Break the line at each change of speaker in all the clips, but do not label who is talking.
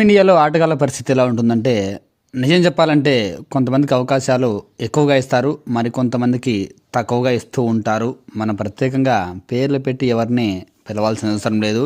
ఇండియాలో ఆటగాళ్ళ పరిస్థితి ఎలా ఉంటుందంటే నిజం చెప్పాలంటే కొంతమందికి అవకాశాలు ఎక్కువగా ఇస్తారు మరి కొంతమందికి తక్కువగా ఇస్తూ ఉంటారు. మనం ప్రత్యేకంగా పేర్లు పెట్టి ఎవరిని పిలవాల్సిన అవసరం లేదు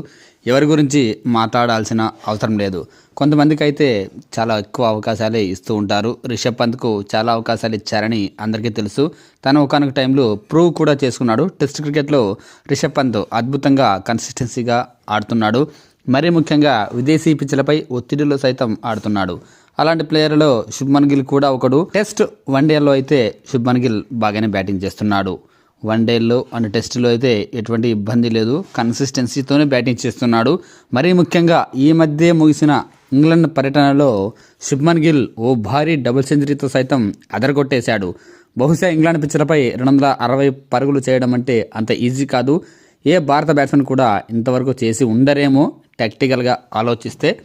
ఎవరి గురించి మాట్లాడాల్సిన అవసరం లేదు. కొంతమందికి అయితే చాలా ఎక్కువ అవకాశాలే ఇస్తూ ఉంటారు. రిషబ్ పంత్కు చాలా అవకాశాలు ఇచ్చారని అందరికీ తెలుసు. తను ఒకనొక టైంలో ప్రూవ్ కూడా చేసుకున్నాడు. టెస్ట్ క్రికెట్లో రిషబ్ పంత్ అద్భుతంగా కన్సిస్టెన్సీగా ఆడుతున్నాడు. మరీ ముఖ్యంగా విదేశీ పిచ్లపై ఒత్తిడిలో సైతం ఆడుతున్నాడు. అలాంటి ప్లేయర్లో శుభ్మన్ గిల్ కూడా ఒకడు. టెస్ట్ వన్డేలో అయితే శుభ్మన్ గిల్ బాగానే బ్యాటింగ్ చేస్తున్నాడు. వన్డేల్లో అండ్ టెస్ట్లో అయితే ఎటువంటి ఇబ్బంది లేదు. కన్సిస్టెన్సీతోనే బ్యాటింగ్ చేస్తున్నాడు. మరీ ముఖ్యంగా ఈ మధ్య ముగిసిన ఇంగ్లాండ్ పర్యటనలో శుభ్మన్ గిల్ ఓ భారీ డబుల్ సెంచరీతో సైతం అదరగొట్టేశాడు. బహుశా ఇంగ్లాండ్ పిచ్చలపై రెండు వందల అరవై పరుగులు చేయడం అంటే అంత ఈజీ కాదు. ఏ భారత బ్యాట్స్మెన్ కూడా ఇంతవరకు చేసి ఉండరేమో టాక్టికల్గా ఆలోచిస్తే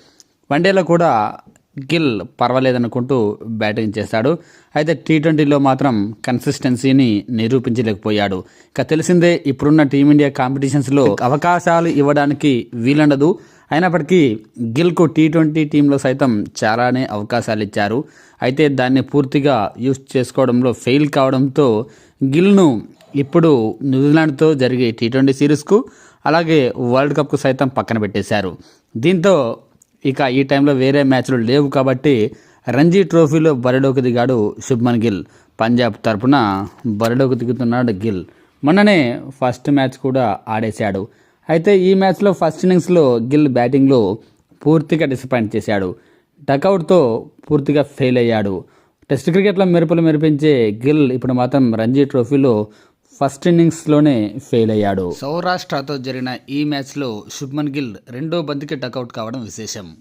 వన్డేలో కూడా గిల్ పర్వాలేదనుకుంటూ బ్యాటింగ్ చేశాడు. అయితే టీ ట్వంటీలో మాత్రం కన్సిస్టెన్సీని నిరూపించలేకపోయాడు. ఇక తెలిసిందే ఇప్పుడున్న టీమిండియా కాంపిటీషన్స్లో అవకాశాలు ఇవ్వడానికి వీలుండదు. అయినప్పటికీ గిల్కు టీ ట్వంటీ టీంలో సైతం చాలానే అవకాశాలు ఇచ్చారు అయితే దాన్ని పూర్తిగా యూస్ చేసుకోవడంలో ఫెయిల్ కావడంతో గిల్ను ఇప్పుడు న్యూజిలాండ్తో జరిగే టీ ట్వంటీ సిరీస్కు అలాగే వరల్డ్ కప్కు సైతం పక్కన పెట్టేశారు. దీంతో ఇక ఈ టైంలో వేరే మ్యాచ్లు లేవు కాబట్టి రంజీ ట్రోఫీలో బరిలోకి దిగాడు శుభ్మన్ గిల్. పంజాబ్ తరపున బరిలోకి దిగుతున్నాడు గిల్. మొన్ననే ఫస్ట్ మ్యాచ్ కూడా ఆడేశాడు. అయితే ఈ మ్యాచ్లో ఫస్ట్ ఇన్నింగ్స్లో గిల్ బ్యాటింగ్లో పూర్తిగా డిసప్పాయింట్ చేశాడు. డకౌట్తో పూర్తిగా ఫెయిల్ అయ్యాడు. టెస్ట్ క్రికెట్లో మెరుపులు మెరిపించే గిల్ ఇప్పుడు మాత్రం రంజీ ట్రోఫీలో ఫస్ట్ ఇన్నింగ్స్లోనే ఫెయిల్ అయ్యాడు. సౌరాష్ట్రతో జరిగిన ఈ మ్యాచ్లో శుభ్మన్ గిల్ రెండో బంతికి టకౌట్ కావడం విశేషం.